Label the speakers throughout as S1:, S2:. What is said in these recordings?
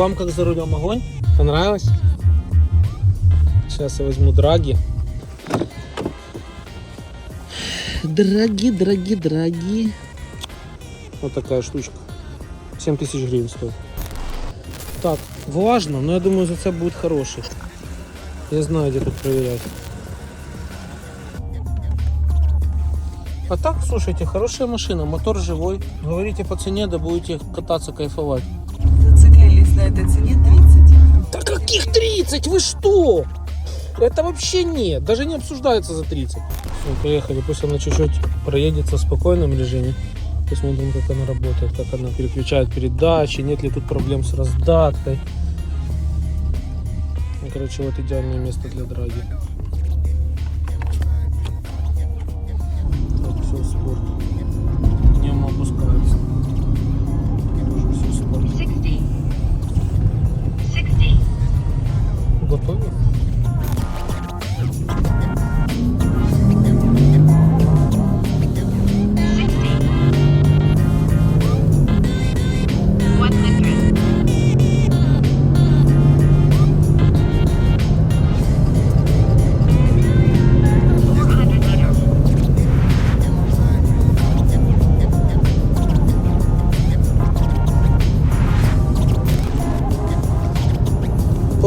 S1: вам как за рулем огонь? Понравилось? Сейчас я возьму драги. Драги, драги, драги. Вот такая штучка. 7 тысяч гривен стоит. Так, влажно, но я думаю, зацеп будет хороший. Я знаю, где тут проверять. А так, слушайте, хорошая машина, мотор живой. Говорите по цене, да будете кататься, кайфовать.
S2: На этой цене 30.
S1: Да каких 30? Вы что? Это вообще нет, даже не обсуждается за 30. Все, поехали, пусть она чуть-чуть проедется в спокойном режиме. Посмотрим, как она работает, как она переключает передачи, нет ли тут проблем с раздаткой. Ну, короче, вот идеальное место для драги.
S3: juegos.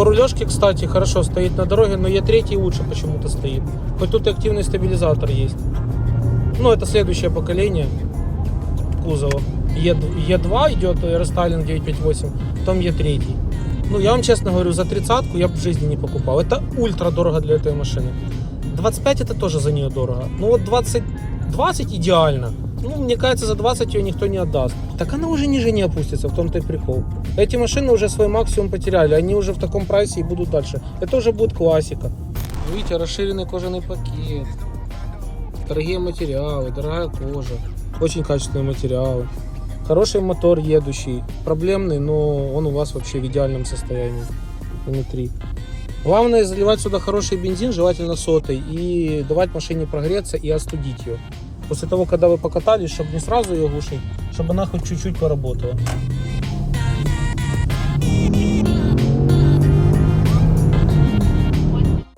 S1: По рулежке, кстати, хорошо стоит на дороге, но Е3 лучше почему-то стоит. Хоть тут и активный стабилизатор есть. Ну, это следующее поколение кузова. Е, Е2 идет рестайлинг 958, потом Е3. Ну, я вам честно говорю, за тридцатку я бы в жизни не покупал. Это ультра дорого для этой машины. 25 это тоже за нее дорого. Ну вот 20, 20 идеально. Ну, мне кажется, за 20 ее никто не отдаст. Так она уже ниже не опустится, в том-то и прикол. Эти машины уже свой максимум потеряли, они уже в таком прайсе и будут дальше. Это уже будет классика. Видите, расширенный кожаный пакет, дорогие материалы, дорогая кожа, очень качественные материалы. Хороший мотор едущий, проблемный, но он у вас вообще в идеальном состоянии внутри. Главное заливать сюда хороший бензин, желательно сотый, и давать машине прогреться и остудить ее. После того, когда вы покатались, чтобы не сразу ее глушить, чтобы она хоть чуть-чуть поработала.